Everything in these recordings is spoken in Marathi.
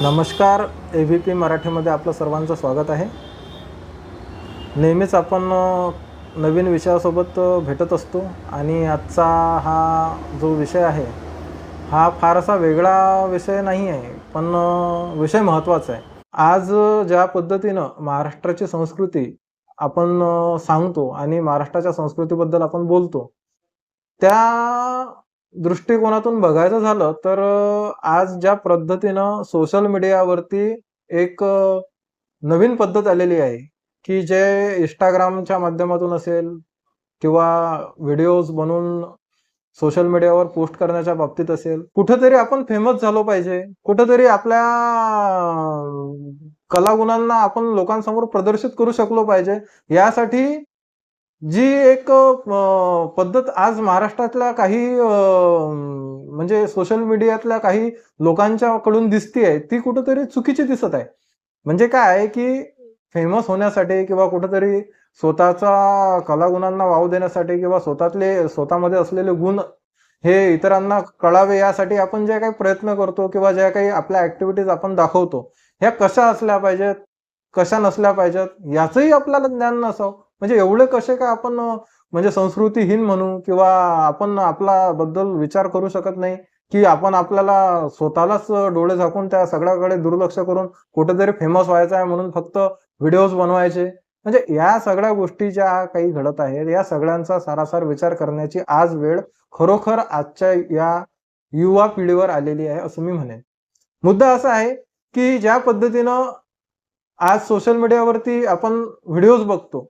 नमस्कार ए व्ही पी मराठीमध्ये आपलं सर्वांचं स्वागत आहे. नेहमीच आपण नवीन विषयासोबत भेटत असतो आणि आजचा हा जो विषय आहे हा फारसा वेगळा विषय नाही आहे पण विषय महत्त्वाचा आहे. आज ज्या पद्धतीनं महाराष्ट्राची संस्कृती आपण सांगतो आणि महाराष्ट्राच्या संस्कृतीबद्दल आपण बोलतो त्या दृष्टिकोनातून बघायचं झालं तर आज ज्या पद्धतीनं सोशल मीडियावरती एक नवीन पद्धत आलेली आहे की जे इंस्टाग्रामच्या माध्यमातून असेल किंवा व्हिडिओज बनवून सोशल मीडियावर पोस्ट करण्याच्या बाबतीत असेल कुठेतरी आपण फेमस झालो पाहिजे. कुठेतरी आपल्या कलागुणांना आपण लोकांसमोर प्रदर्शित करू शकलो पाहिजे. यासाठी जी एक पद्धत आज महाराष्ट्रातल्या काही म्हणजे सोशल मीडियातल्या काही लोकांच्याकडून आहे ती कुठंतरी चुकीची दिसत आहे. म्हणजे काय आहे की फेमस होण्यासाठी किंवा कुठंतरी स्वतःचा कलागुणांना वाव देण्यासाठी किंवा स्वतःतले स्वतःमध्ये असलेले गुण हे इतरांना कळावे यासाठी आपण जे काही प्रयत्न करतो किंवा ज्या काही आपल्या ऍक्टिव्हिटीज आपण दाखवतो ह्या कशा असल्या पाहिजेत कशा नसल्या पाहिजेत याचंही आपल्याला ज्ञान नसावं. म्हणजे एवढे कसे काय आपण म्हणजे संस्कृतीहीन म्हणू किंवा आपण आपला बद्दल विचार करू शकत नाही की आपण आपल्याला स्वतःलाच डोळे झाकून त्या सगळ्याकडे दुर्लक्ष करून कुठेतरी फेमस व्हायचं आहे म्हणून फक्त व्हिडिओज बनवायचे? म्हणजे या सगळ्या गोष्टी ज्या काही घडत आहेत या सगळ्यांचा सारासार विचार करण्याची आज वेळ खरोखर आजच्या या युवा पिढीवर आलेली आहे असं मी म्हणेन. मुद्दा असा आहे की ज्या पद्धतीनं आज सोशल मीडियावरती आपण व्हिडिओज बघतो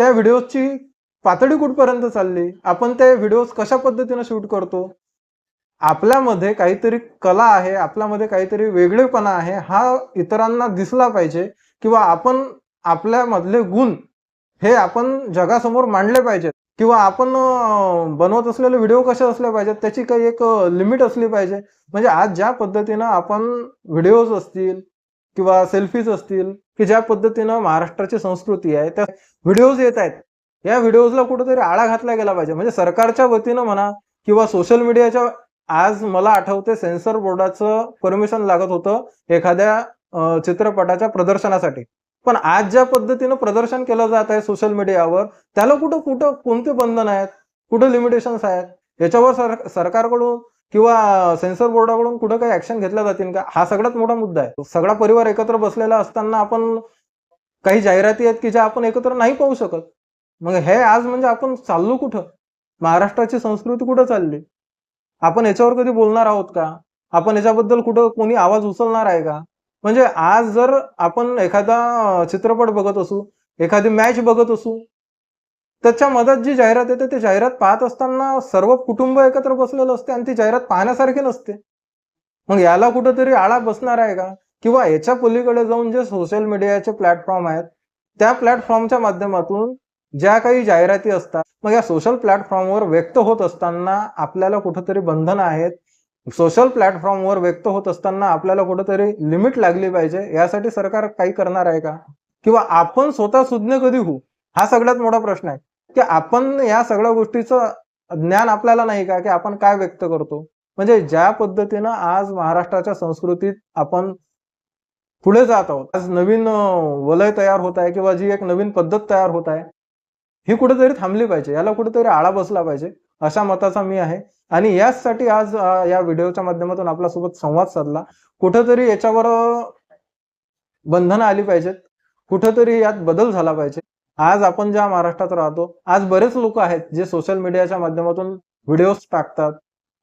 त्या व्हिडिओची पातळी कुठपर्यंत चालली? आपण ते व्हिडिओज कशा पद्धतीनं शूट करतो? आपल्यामध्ये काहीतरी कला आहे आपल्यामध्ये काहीतरी वेगळेपणा आहे हा इतरांना दिसला पाहिजे किंवा आपण आपल्यामधले गुण हे आपण जगासमोर मांडले पाहिजेत किंवा आपण बनवत असलेले व्हिडिओ कसे असले पाहिजेत त्याची काही एक लिमिट असली पाहिजे. म्हणजे आज ज्या पद्धतीनं आपण व्हिडिओज असतील किंवा सेल्फीज असतील की ज्या पद्धतीनं महाराष्ट्राची संस्कृती आहे त्या व्हिडिओज येत आहेत. या व्हिडिओजला कुठेतरी आळा घातला गेला पाहिजे. म्हणजे सरकारच्या वतीनं म्हणा किंवा सोशल मीडियाच्या आज मला आठवते सेन्सर बोर्डाचं परमिशन लागत होतं एखाद्या चित्रपटाच्या प्रदर्शनासाठी. पण आज ज्या पद्धतीनं प्रदर्शन केलं जात आहे सोशल मीडियावर त्याला कुठं कुठं कोणते बंधन आहेत? कुठं लिमिटेशन्स आहेत? याच्यावर सर सरकारकडून किंवा सेन्सर बोर्डाकडून कुठं काही ऍक्शन घेतल्या जातील का? हा सगळ्यात मोठा मुद्दा आहे. सगळा परिवार एकत्र बसलेला असताना आपण काही जाहिराती आहेत की ज्या आपण एकत्र नाही पाहू शकत. मग हे आज म्हणजे आपण चाललो कुठं? महाराष्ट्राची संस्कृती कुठं चालली? आपण याच्यावर कधी बोलणार आहोत का? आपण याच्याबद्दल कुठं कोणी आवाज उचलणार आहे का? म्हणजे आज जर आपण एखादा चित्रपट बघत असू एखादी मॅच बघत असू त्याच्या मधात जी जाहिरात येते ते जाहिरात पाहत असताना सर्व कुटुंब एकत्र बसलेलं असते आणि ती जाहिरात पाहण्यासारखी नसते. मग याला कुठंतरी आळा बसणार आहे का? किंवा याच्या पलीकडे जाऊन जे सोशल मीडियाचे प्लॅटफॉर्म आहेत त्या प्लॅटफॉर्मच्या माध्यमातून ज्या काही जाहिराती असतात मग या सोशल प्लॅटफॉर्मवर व्यक्त होत असताना आपल्याला कुठंतरी बंधनं आहेत. सोशल प्लॅटफॉर्मवर व्यक्त होत असताना आपल्याला कुठंतरी लिमिट लागली पाहिजे. यासाठी सरकार काही करणार आहे का? किंवा आपण स्वतः सुज्ञ कधी होऊ? हा सगळ्यात मोठा प्रश्न आहे. की आपण या सगळ्या गोष्टीचं ज्ञान आपल्याला नाही का की आपण काय व्यक्त करतो? म्हणजे ज्या पद्धतीनं आज महाराष्ट्राच्या संस्कृतीत आपण पुढे जात आहोत आज नवीन वलय तयार होत आहे किंवा जी एक नवीन पद्धत तयार होत आहे ही कुठेतरी थांबली पाहिजे याला कुठेतरी आळा बसला पाहिजे अशा मताचा मी आहे. आणि याचसाठी आज या व्हिडिओच्या माध्यमातून आपल्यासोबत संवाद साधला. कुठेतरी याच्यावर बंधनं आली पाहिजेत कुठेतरी यात बदल झाला पाहिजे. आज आपण ज्या महाराष्ट्रात राहतो आज बरेच लोक आहेत जे सोशल मीडियाच्या माध्यमातून व्हिडिओज टाकतात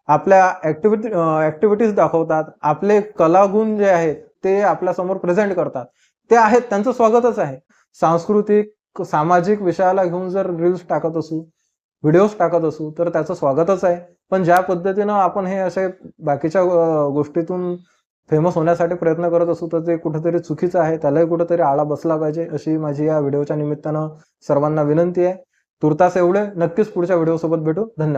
आपल्या ऍक्टिव्हिटी ऍक्टिव्हिटीज दाखवतात आपले कलागुण जे आहेत ते आपल्यासमोर प्रेझेंट करतात. ते आहेत त्यांचं स्वागतच आहे. सांस्कृतिक सामाजिक विषयाला घेऊन जर रील्स टाकत असू व्हिडिओज टाकत असू तर त्याचं स्वागतच आहे. पण ज्या पद्धतीनं आपण हे असे बाकीच्या गोष्टीतून फेमस होण्यासाठी प्रयत्न करत असू तर ते कुठंतरी चुकीचं आहे. त्यालाही कुठंतरी आळा बसला पाहिजे अशी माझी या व्हिडिओच्या निमित्तानं सर्वांना विनंती आहे. तुर्तास एवढे. नक्कीच पुढच्या व्हिडिओसोबत भेटू. धन्यवाद.